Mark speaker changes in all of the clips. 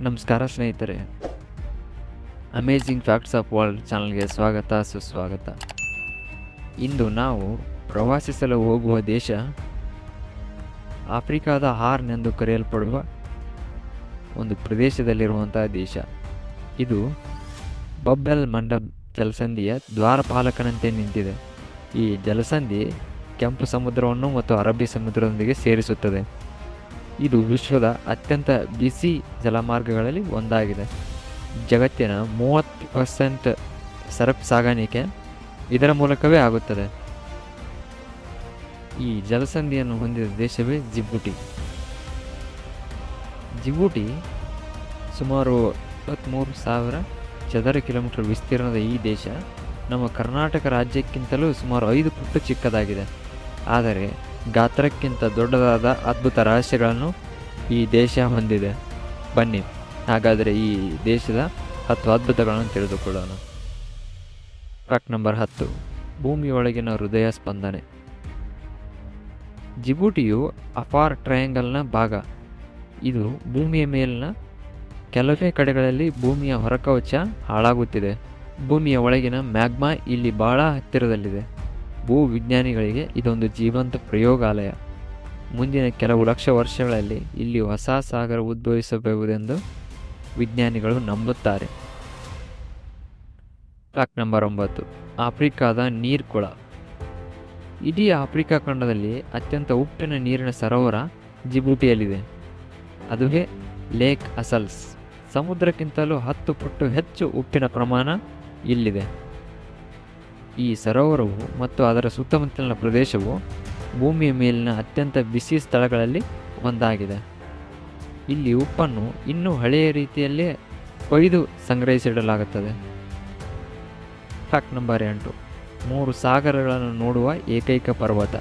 Speaker 1: ನಮಸ್ಕಾರ ಸ್ನೇಹಿತರೆ. Amazing facts of world ಚಾನಲ್ಗೆ ಸ್ವಾಗತ, ಸುಸ್ವಾಗತ. ಇಂದು ನಾವು ಪ್ರವಾಸಿಸಲು ಹೋಗುವ ದೇಶ ಆಫ್ರಿಕಾದ ಹಾರ್ನ್ ಎಂದು ಕರೆಯಲ್ಪಡುವ ಒಂದು ಪ್ರದೇಶದಲ್ಲಿರುವಂತಹ ದೇಶ. ಇದು ಬಬ್ಬೆಲ್ ಮಂಡಪ್ ಜಲಸಂಧಿಯ ದ್ವಾರಪಾಲಕನಂತೆ ನಿಂತಿದೆ. ಈ ಜಲಸಂಧಿ ಕೆಂಪು ಸಮುದ್ರವನ್ನು ಮತ್ತು ಅರಬ್ಬಿ ಸಮುದ್ರದೊಂದಿಗೆ ಸೇರಿಸುತ್ತದೆ. ಇದು ವಿಶ್ವದ ಅತ್ಯಂತ ಬಿಸಿ ಜಲಮಾರ್ಗಗಳಲ್ಲಿ ಒಂದಾಗಿದೆ. ಜಗತ್ತಿನ ಮೂವತ್ತು ಪರ್ಸೆಂಟ್ ಸರಪ್ ಸಾಗಾಣಿಕೆ ಇದರ ಮೂಲಕವೇ ಆಗುತ್ತದೆ. ಈ ಜಲಸಂಧಿಯನ್ನು ಹೊಂದಿದ ದೇಶವೇ ಜಿಬುಟಿ. ಜಿಬುಟಿ ಸುಮಾರು ಇಪ್ಪತ್ತ್ಮೂರು ಸಾವಿರ ಚದರ ಕಿಲೋಮೀಟರ್ ವಿಸ್ತೀರ್ಣದ ಈ ದೇಶ ನಮ್ಮ ಕರ್ನಾಟಕ ರಾಜ್ಯಕ್ಕಿಂತಲೂ ಸುಮಾರು ಐದು ಪಟ್ಟು ಚಿಕ್ಕದಾಗಿದೆ. ಆದರೆ ಗಾತ್ರಕ್ಕಿಂತ ದೊಡ್ಡದಾದ ಅದ್ಭುತ ರಹಸ್ಯಗಳನ್ನು ಈ ದೇಶ ಹೊಂದಿದೆ. ಬನ್ನಿ, ಹಾಗಾದರೆ ಈ ದೇಶದ ಹತ್ತು ಅದ್ಭುತಗಳನ್ನು ತಿಳಿದುಕೊಳ್ಳೋಣ. ಟ್ರಕ್ ನಂಬರ್ ಹತ್ತು, ಭೂಮಿಯೊಳಗಿನ ಹೃದಯ ಸ್ಪಂದನೆ. ಜಿಬೂಟಿಯು ಅಫಾರ್ ಟ್ರಯಾಂಗಲ್ನ ಭಾಗ. ಇದು ಭೂಮಿಯ ಮೇಲಿನ ಕೆಲವೇ ಕಡೆಗಳಲ್ಲಿ ಭೂಮಿಯ ಹೊರಕವಚ ಹಾಳಾಗುತ್ತಿದೆ. ಭೂಮಿಯ ಒಳಗಿನ ಮ್ಯಾಗ್ಮಾ ಇಲ್ಲಿ ಬಹಳ ಹತ್ತಿರದಲ್ಲಿದೆ. ಭೂ ವಿಜ್ಞಾನಿಗಳಿಗೆ ಇದೊಂದು ಜೀವಂತ ಪ್ರಯೋಗಾಲಯ. ಮುಂದಿನ ಕೆಲವು ಲಕ್ಷ ವರ್ಷಗಳಲ್ಲಿ ಇಲ್ಲಿ ಹೊಸ ಸಾಗರ ಉದ್ಭವಿಸಬಹುದೆಂದು ವಿಜ್ಞಾನಿಗಳು ನಂಬುತ್ತಾರೆ. ಫ್ಯಾಕ್ಟ್ ನಂಬರ್ ಒಂಬತ್ತು. ಆಫ್ರಿಕಾದ ನೀರ್ಕೊಳ. ಇಡೀ ಆಫ್ರಿಕಾ ಖಂಡದಲ್ಲಿ ಅತ್ಯಂತ ಉಪ್ಪಿನ ನೀರಿನ ಸರೋವರ ಜಿಬೂಟಿಯಲ್ಲಿದೆ. ಅದುವೇ ಲೇಕ್ ಅಸಲ್ಸ್. ಸಮುದ್ರಕ್ಕಿಂತಲೂ ಹತ್ತು ಪಟ್ಟು ಹೆಚ್ಚು ಉಪ್ಪಿನ ಪ್ರಮಾಣ ಇಲ್ಲಿದೆ. ಈ ಸರೋವರವು ಮತ್ತು ಅದರ ಸುತ್ತಮುತ್ತಲಿನ ಪ್ರದೇಶವು ಭೂಮಿಯ ಮೇಲಿನ ಅತ್ಯಂತ ಬಿಸಿ ಸ್ಥಳಗಳಲ್ಲಿ ಒಂದಾಗಿದೆ. ಇಲ್ಲಿ ಉಪ್ಪನ್ನು ಇನ್ನೂ ಹಳೆಯ ರೀತಿಯಲ್ಲೇ ಕೊಯ್ದು ಸಂಗ್ರಹಿಸಿಡಲಾಗುತ್ತದೆ. ಫ್ಯಾಕ್ಟ್ ನಂಬರ್ ಎಂಟು. ಮೂರು ಸಾಗರಗಳನ್ನು ನೋಡುವ ಏಕೈಕ ಪರ್ವತ.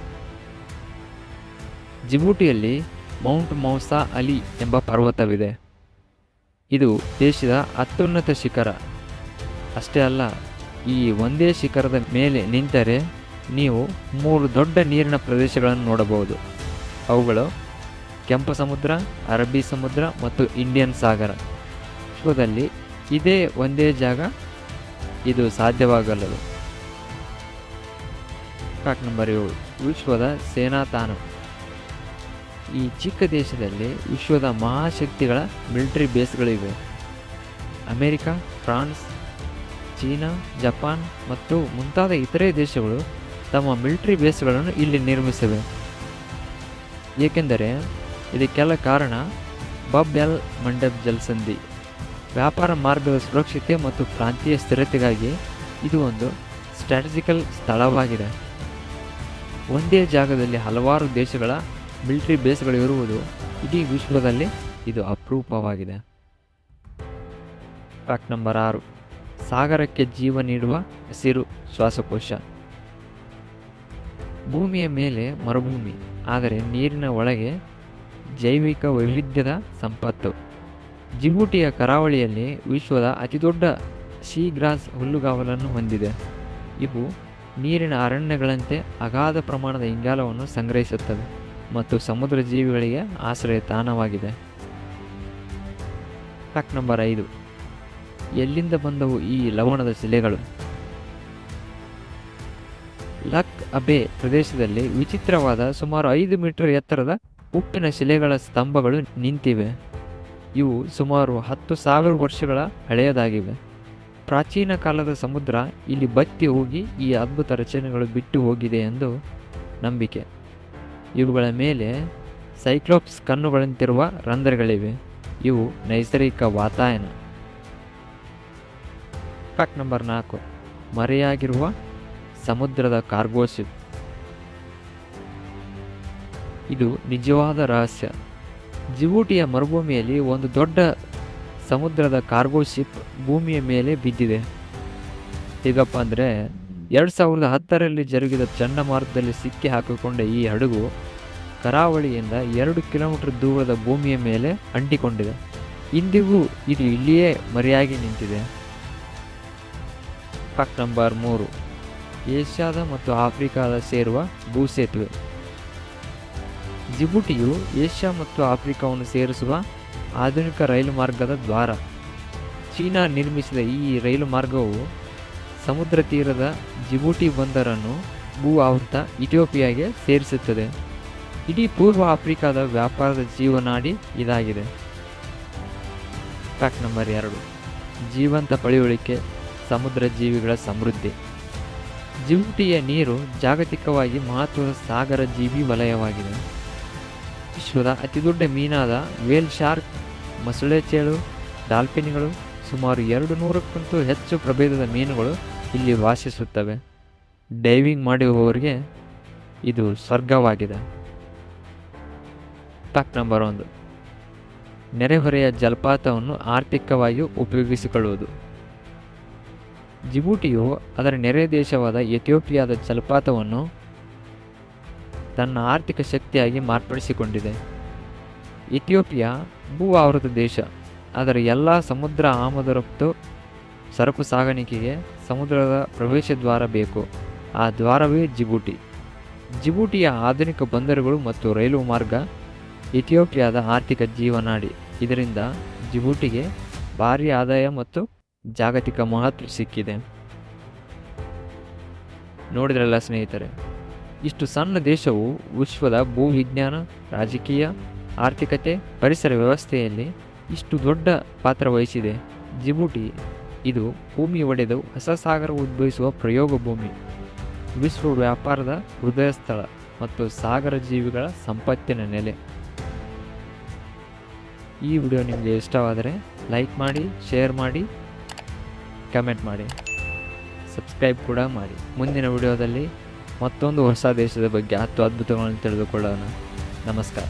Speaker 1: ಜಿಬೂಟಿಯಲ್ಲಿ ಮೌಂಟ್ ಮೌಸಾ ಅಲಿ ಎಂಬ ಪರ್ವತವಿದೆ. ಇದು ದೇಶದ ಅತ್ಯುನ್ನತ ಶಿಖರ. ಅಷ್ಟೇ ಅಲ್ಲ ಈ ಒಂದೇ ಶಿಖರದ ಮೇಲೆ ನಿಂತರೆ ನೀವು ಮೂರು ದೊಡ್ಡ ನೀರಿನ ಪ್ರದೇಶಗಳನ್ನು ನೋಡಬಹುದು. ಅವುಗಳು ಕೆಂಪು ಸಮುದ್ರ, ಅರಬ್ಬಿ ಸಮುದ್ರ ಮತ್ತು ಇಂಡಿಯನ್ ಸಾಗರ. ವಿಶ್ವದಲ್ಲಿ ಇದೇ ಒಂದೇ ಜಾಗ ಇದು ಸಾಧ್ಯವಾಗಲ್ಲದು ಫ್ಯಾಕ್ಟ್ ನಂಬರ್ ಏಳು, ವಿಶ್ವದ ಸೇನಾ ತಾಣ. ಈ ಚಿಕ್ಕ ದೇಶದಲ್ಲಿ ವಿಶ್ವದ ಮಹಾಶಕ್ತಿಗಳ ಮಿಲಿಟರಿ ಬೇಸ್ಗಳಿವೆ. ಅಮೇರಿಕಾ, ಫ್ರಾನ್ಸ್ ಚೀನಾ, ಜಪಾನ್ ಮತ್ತು ಮುಂತಾದ ಇತರೆ ದೇಶಗಳು ತಮ್ಮ ಮಿಲಿಟರಿ ಬೇಸ್ಗಳನ್ನು ಇಲ್ಲಿ ನಿರ್ಮಿಸಿವೆ. ಏಕೆಂದರೆ ಇದಕ್ಕೆಲ್ಲ ಕಾರಣ. ಬಬ್ ಎಲ್ ಮಂಡಪ್ ಜಲಸಂಧಿ ವ್ಯಾಪಾರ ಮಾರ್ಗದ ಸುರಕ್ಷತೆ ಮತ್ತು ಪ್ರಾಂತೀಯ ಸ್ಥಿರತೆಗಾಗಿ ಇದು ಒಂದು ಸ್ಟ್ರಾಟಜಿಕಲ್ ಸ್ಥಳವಾಗಿದೆ. ಒಂದೇ ಜಾಗದಲ್ಲಿ ಹಲವಾರು ದೇಶಗಳ ಮಿಲಿಟರಿ ಬೇಸ್ಗಳು ಇರುವುದು ಇಡೀ ವಿಶ್ವದಲ್ಲಿ ಇದು ಅಪರೂಪವಾಗಿದೆ. ಫ್ಯಾಕ್ಟ್ ನಂಬರ್ ಆರು. ಸಾಗರಕ್ಕೆ ಜೀವ ನೀಡುವ ಹಸಿರು ಶ್ವಾಸಕೋಶ. ಭೂಮಿಯ ಮೇಲೆ ಮರುಭೂಮಿ, ಆದರೆ ನೀರಿನ ಒಳಗೆ ಜೈವಿಕ ವೈವಿಧ್ಯದ ಸಂಪತ್ತು. ಜಿಬೂಟಿಯ ಕರಾವಳಿಯಲ್ಲಿ ವಿಶ್ವದ ಅತಿದೊಡ್ಡ ಸೀಗ್ರಾಸ್ ಹುಲ್ಲುಗಾವಲನ್ನು ಹೊಂದಿದೆ. ಇವು ನೀರಿನ ಅರಣ್ಯಗಳಂತೆ ಅಗಾಧ ಪ್ರಮಾಣದ ಇಂಗಾಲವನ್ನು ಸಂಗ್ರಹಿಸುತ್ತವೆ ಮತ್ತು ಸಮುದ್ರ ಜೀವಿಗಳಿಗೆ ಆಶ್ರಯ ತಾಣವಾಗಿದೆ ಫ್ಯಾಕ್ಟ್ ನಂಬರ್ ಐದು. ಎಲ್ಲಿಂದ ಬಂದವು ಈ ಲವಣದ ಶಿಲೆಗಳು? ಲಕ್ ಅಬೆ ಪ್ರದೇಶದಲ್ಲಿ ವಿಚಿತ್ರವಾದ ಸುಮಾರು ಐದು ಮೀಟರ್ ಎತ್ತರದ ಉಪ್ಪಿನ ಶಿಲೆಗಳ ಸ್ತಂಭಗಳು ನಿಂತಿವೆ. ಇವು ಸುಮಾರು ಹತ್ತು ಸಾವಿರ ವರ್ಷಗಳ ಹಳೆಯದಾಗಿವೆ. ಪ್ರಾಚೀನ ಕಾಲದ ಸಮುದ್ರ ಇಲ್ಲಿ ಬತ್ತಿ ಹೋಗಿ ಈ ಅದ್ಭುತ ರಚನೆಗಳು ಬಿಟ್ಟು ಹೋಗಿದೆ ಎಂದು ನಂಬಿಕೆ. ಇವುಗಳ ಮೇಲೆ ಸೈಕ್ಲೋಪ್ಸ್ ಕಣ್ಣುಗಳಂತಿರುವ ರಂಧ್ರಗಳಿವೆ. ಇವು ನೈಸರ್ಗಿಕ ವಾತಾಯನ. ಫ್ಯಾಕ್ಟ್ ನಂಬರ್ ನಾಲ್ಕು. ಮರೆಯಾಗಿರುವ ಸಮುದ್ರದ ಕಾರ್ಗೋ ಶಿಪ್ ಇದು ನಿಜವಾದ ರಹಸ್ಯ. ಜಿಬೂಟಿಯ ಮರುಭೂಮಿಯಲ್ಲಿ ಒಂದು ದೊಡ್ಡ ಸಮುದ್ರದ ಕಾರ್ಗೋ ಶಿಪ್ ಭೂಮಿಯ ಮೇಲೆ ಬಿದ್ದಿದೆ. ಹೇಗಪ್ಪ ಅಂದರೆ, ಎರಡು ಸಾವಿರದ ಹತ್ತರಲ್ಲಿ ಜರುಗಿದ ಚಂಡಮಾರುತದಲ್ಲಿ ಸಿಕ್ಕಿ ಹಾಕಿಕೊಂಡ ಈ ಹಡಗು ಕರಾವಳಿಯಿಂದ ಎರಡು ಕಿಲೋಮೀಟರ್ ದೂರದ ಭೂಮಿಯ ಮೇಲೆ ಅಂಟಿಕೊಂಡಿದೆ. ಇಂದಿಗೂ ಇದು ಇಲ್ಲಿಯೇ ಮರೆಯಾಗಿ ನಿಂತಿದೆ. ಫ್ಯಾಕ್ಟ್ ನಂಬರ್ ಮೂರು. ಏಷ್ಯಾದ ಮತ್ತು ಆಫ್ರಿಕಾದ ಸೇರುವ ಭೂಸೇತುವೆ. ಜಿಬುಟಿಯು ಏಷ್ಯಾ ಮತ್ತು ಆಫ್ರಿಕಾವನ್ನು ಸೇರಿಸುವ ಆಧುನಿಕ ರೈಲು ಮಾರ್ಗದ ದ್ವಾರ. ಚೀನಾ ನಿರ್ಮಿಸಿದ ಈ ರೈಲು ಮಾರ್ಗವು ಸಮುದ್ರ ತೀರದ ಜಿಬುಟಿ ಬಂದರನ್ನು ಭೂ ಆವೃತ ಇಥಿಯೋಪಿಯಾಗೆ ಸೇರಿಸುತ್ತದೆ. ಇಡೀ ಪೂರ್ವ ಆಫ್ರಿಕಾದ ವ್ಯಾಪಾರದ ಜೀವನಾಡಿ ಇದಾಗಿದೆ. ಫ್ಯಾಕ್ಟ್ ನಂಬರ್ ಎರಡು. ಜೀವಂತ ಪಳಿಯುಳಿಕೆ. ಸಮುದ್ರ ಜೀವಿಗಳ ಸಮೃದ್ಧಿ. ಜಿಬುಟಿಯ ನೀರು ಜಾಗತಿಕವಾಗಿ ಮಹತ್ವದ ಸಾಗರ ಜೀವಿ ವಲಯವಾಗಿದೆ. ವಿಶ್ವದ ಅತಿದೊಡ್ಡ ಮೀನಾದ ವೇಲ್ ಶಾರ್ಕ್ ಮೊಸಳೆ ಚೇಳು ಡಾಲ್ಫಿನ್ಗಳು ಸುಮಾರು ಎರಡು ನೂರಕ್ಕಿಂತೂ ಹೆಚ್ಚು ಪ್ರಭೇದದ ಮೀನುಗಳು ಇಲ್ಲಿ ವಾಸಿಸುತ್ತವೆ. ಡೈವಿಂಗ್ ಮಾಡುವವರಿಗೆ ಇದು ಸ್ವರ್ಗವಾಗಿದೆ. ಫ್ಯಾಕ್ಟ್ ನಂಬರ್ ಒಂದು. ನೆರೆಹೊರೆಯ ಜಲಪಾತವನ್ನು ಆರ್ಥಿಕವಾಗಿ ಉಪಯೋಗಿಸಿಕೊಳ್ಳುವುದು. ಜಿಬೂಟಿಯು ಅದರ ನೆರೆ ದೇಶವಾದ ಎಥಿಯೋಪಿಯಾದ ಜಲಪಾತವನ್ನು ತನ್ನ ಆರ್ಥಿಕ ಶಕ್ತಿಯಾಗಿ ಮಾರ್ಪಡಿಸಿಕೊಂಡಿದೆ. ಇಥಿಯೋಪಿಯಾ ಭೂ ಆವೃತ ದೇಶ. ಅದರ ಎಲ್ಲ ಸಮುದ್ರ ಆಮದು ರಫ್ತು ಸರಕು ಸಾಗಾಣಿಕೆಗೆ ಸಮುದ್ರದ ಪ್ರವೇಶ ದ್ವಾರ ಬೇಕು. ಆ ದ್ವಾರವೇ ಜಿಬೂಟಿ. ಜಿಬೂಟಿಯ ಆಧುನಿಕ ಬಂದರುಗಳು ಮತ್ತು ರೈಲು ಮಾರ್ಗ ಇಥಿಯೋಪಿಯಾದ ಆರ್ಥಿಕ ಜೀವನಾಡಿ. ಇದರಿಂದ ಜಿಬೂಟಿಗೆ ಭಾರಿ ಆದಾಯ ಮತ್ತು ಜಾಗತಿಕ ಮಹತ್ವ ಸಿಕ್ಕಿದೆ. ನೋಡಿದ್ರಲ್ಲ ಸ್ನೇಹಿತರೆ, ಇಷ್ಟು ಸಣ್ಣ ದೇಶವು ವಿಶ್ವದ ಭೂವಿಜ್ಞಾನ, ರಾಜಕೀಯ, ಆರ್ಥಿಕತೆ, ಪರಿಸರ ವ್ಯವಸ್ಥೆಯಲ್ಲಿ ಇಷ್ಟು ದೊಡ್ಡ ಪಾತ್ರ ವಹಿಸಿದೆ. ಜಿಬುಟಿ, ಇದು ಭೂಮಿ ಒಡೆದು ಹೊಸ ಸಾಗರ ಉದ್ಭವಿಸುವ ಪ್ರಯೋಗ ಭೂಮಿ. ವಿಶ್ವ ವ್ಯಾಪಾರದ ಹೃದಯ ಸ್ಥಳ ಮತ್ತು ಸಾಗರ ಜೀವಿಗಳ ಸಂಪತ್ತಿನ ನೆಲೆ. ಈ ವಿಡಿಯೋ ನಿಮಗೆ ಇಷ್ಟವಾದರೆ ಲೈಕ್ ಮಾಡಿ, ಶೇರ್ ಮಾಡಿ ಕಮೆಂಟ್ ಮಾಡಿ. ಸಬ್ಸ್ಕ್ರೈಬ್ ಕೂಡ ಮಾಡಿ. ಮುಂದಿನ ವಿಡಿಯೋದಲ್ಲಿ ಮತ್ತೊಂದು ಹೊಸ ದೇಶದ ಬಗ್ಗೆ ಹತ್ತು ಅದ್ಭುತಗಳನ್ನು ತಿಳಿದುಕೊಳ್ಳೋಣ. ನಮಸ್ಕಾರ.